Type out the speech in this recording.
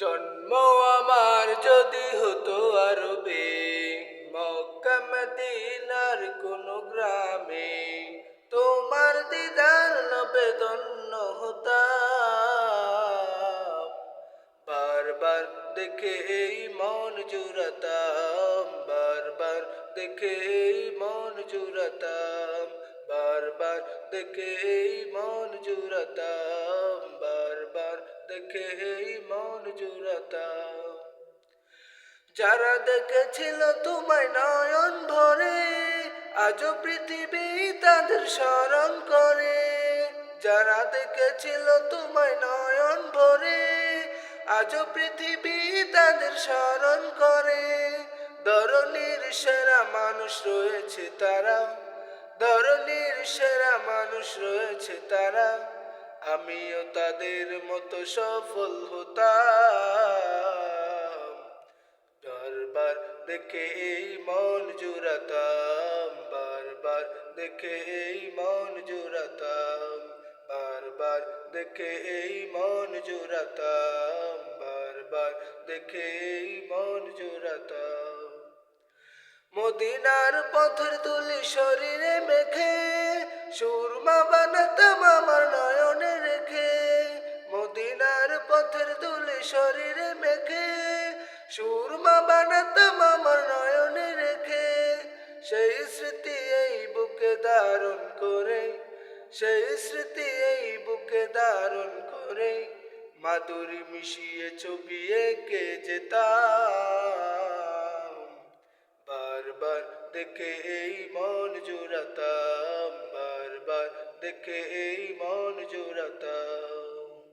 জন্ম আমার যদি হতো আরবে, মক্কা মদিনার কোন গ্রামে, তোমার দিদার নবেদন্য হতাম। বারবার দেখে এই মন জুড়াতাম, বারবার দেখে মন জুড়াতাম, বারবার দেখে মন জুড়াতাম। দেখে এই মন জুড়াতাম যারা দেখেছিল তোমায় নয়ন ভরে, আজও পৃথিবী তাদের স্মরণ করে। যারা দেখেছিল তোমায় নয়ন ভরে, আজও পৃথিবী তাদের স্মরণ করে। ধরনীর সেরা মানুষ রয়েছে তারা ধরনীর সেরা মানুষ রয়েছে তারা। আমিও তাদের মতো সফল হতাম। বারবার দেখে এই মন জুড়াতাম, বারবার দেখে এই মন জুড়াতাম, বারবার দেখে এই মন জুড়াতাম, বারবার দেখে এই মন জুড়াতাম। মদিনার পথের তুলি শরীরে মেখে সুরমা বানাতাম শরীরে মেখে, সুরমা বানাতাম আমার নয়নে রেখে। সেই স্মৃতি এই বুকে ধারণ করে, সেই স্মৃতি এই বুকে ধারণ করে। মাদুরি মিশিয়ে ছবি এঁকে যেতাম। বারবার দেখে এই মন জুড়াতাম, বারবার দেখে এই মন জুড়াতাম।